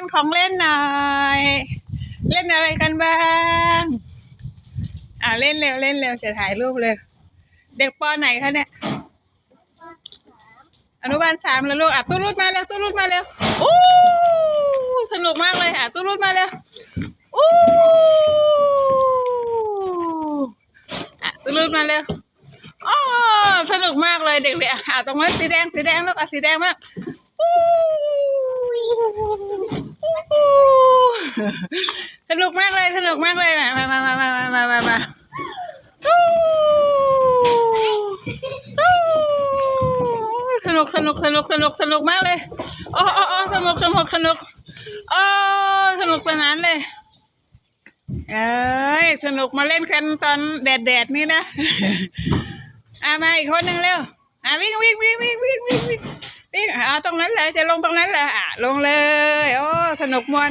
นของเล่นหน่อย เล่นอะไรกันบ้าง อ่าเล่นเร็วเล่นเร็วจะถ่ายรูปเลยเด็กปอไหนคะเนี่ยอนุบาลสามแล้วลูกอะตู้รุดมาเร็วตู้รุดมาเร็วอู้สนุกมากเลยอะตู้รุดมาเร็วอู้อะตู้รุดมาเร็วอ๋อสนุกมากเลยเด็กเลยอะตรงนั้นสีแดงสีแดงลูกอะสีแดงมากอู้ สนุกมากเลย สนุกมากเลยมามามามามามามามาสนุกสนุกสนุกสนุกสนุกมากเลยอ๋ออ๋ออ๋อสนุกสนุกสนุกอ๋อสนุกสนานเลย เอ้ยสนุกมาเล่นกันตอนแดดแดดนี่นะอะมาอีกคนหนึ่งเร็วอะวิ่งวิ่งวิ่งวิ่งวิ่งวิ่ง วิ่งวิ่งอะตรงนั้นเลยจะลงตรงนั้นเลยอะลงเลย โอ้สนุกมวน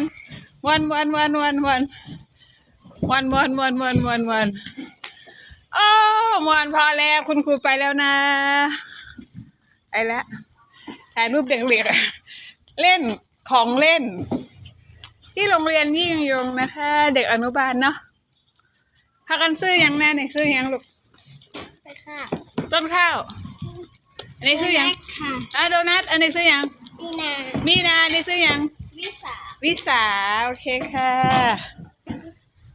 มวนมวนมวนมวนมวนมวนมวนมวนมวนมวนมวนโอ้มวนพอแล้วคุณครูไปแล้วนะไปแล้วถ่ายรูปเด็กๆอะเล่นของเล่น ที่โรงเรียนยิ่งยงนะคะ เด็กอนุบาลเนาะพากันซื้อยังแม่เนี่ยซื้อยังลูกไปค่ะต้นข้าว อันนี้ซื้อยังค่ะอะโดนัทอันนี้ซื้อยัง มีนา มีนาอันนี้ซื้อยัง วิสา วิสา โอเคค่ะ